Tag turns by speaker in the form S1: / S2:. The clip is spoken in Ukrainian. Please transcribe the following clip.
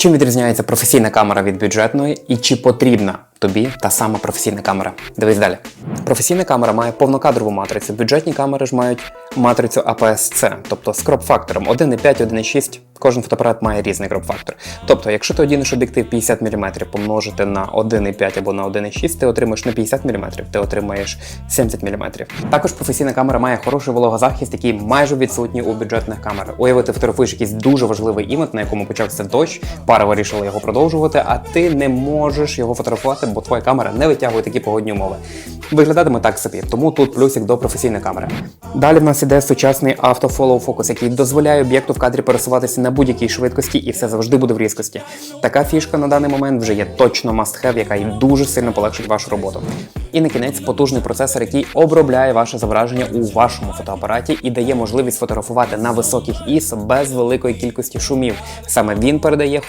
S1: Чим відрізняється професійна камера від бюджетної і чи потрібна тобі та сама професійна камера? Дивись далі. Професійна камера має повнокадрову матрицю. Бюджетні камери ж мають матрицю APS-C, тобто з кроп-фактором 1,5, 1,6. Кожен фотоапарат має різний кроп-фактор. Тобто, якщо ти одінеш об'єктив 50 мм помножити на 1,5 або на 1,6, ти отримаєш не 50 мм, ти отримаєш 70 мм. Також професійна камера має хороший вологозахист, який майже відсутній у бюджетних камер. Уяви, ти фотографуєш якийсь дуже важливий івент, на якому почався дощ, пара вирішила його продовжувати, а ти не можеш його фотографувати, бо твоя камера не витягує такі погодні умови. Виглядатиме так собі, тому тут плюсик до професійної камери. Далі в нас іде сучасний автофоллоу фокус, який дозволяє об'єкту в кадрі пересуватися на будь-якій швидкості, і все завжди буде в різкості. Така фішка на даний момент вже є точно must-have, яка і дуже сильно полегшить вашу роботу. І на кінець потужний процесор, який обробляє ваше зображення у вашому фотоапараті і дає можливість фотографувати на високих ISO без великої кількості шумів. Саме він передає